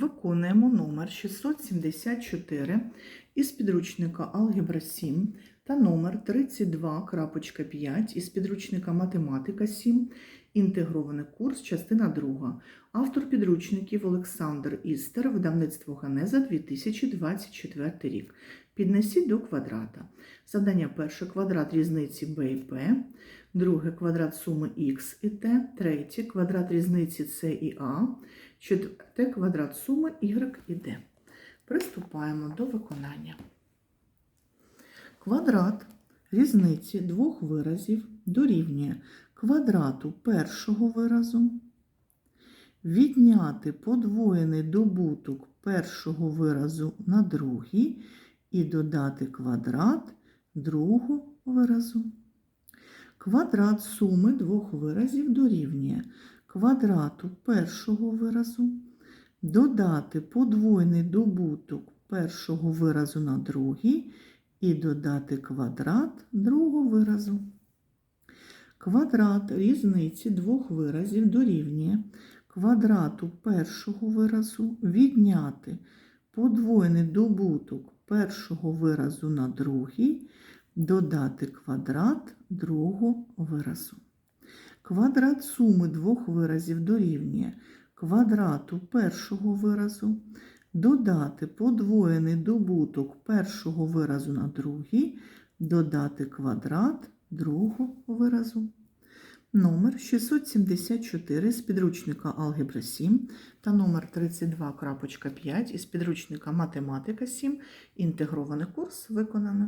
Виконуємо номер 674 із підручника Алгебра 7 та номер 32.5 із підручника Математика 7. Інтегрований курс, частина 2. Автор підручників Олександр Істер, видавництво Ганеза 2024 рік. Піднесіть до квадрата. Завдання перше квадрат різниці b і p, друге квадрат суми x і t, третє квадрат різниці c і a, четверте квадрат суми y і d. Приступаємо до виконання. Квадрат різниці двох виразів дорівнює квадрату першого виразу, відняти подвоєний добуток першого виразу на другий і додати квадрат другого виразу. Квадрат суми двох виразів дорівнює квадрату першого виразу, додати подвойний добуток першого виразу на другий і додати квадрат другого виразу. Квадрат різниці двох виразів дорівнює квадрату першого виразу відняти подвоєний добуток першого виразу на другий, додати квадрат другого виразу. Квадрат суми двох виразів дорівнює квадрату першого виразу, додати подвоєний добуток першого виразу на другий, додати квадрат другого виразу. Номер 674 з підручника Алгебра 7 та номер 32.5 із підручника Математика 7. Інтегрований курс виконано.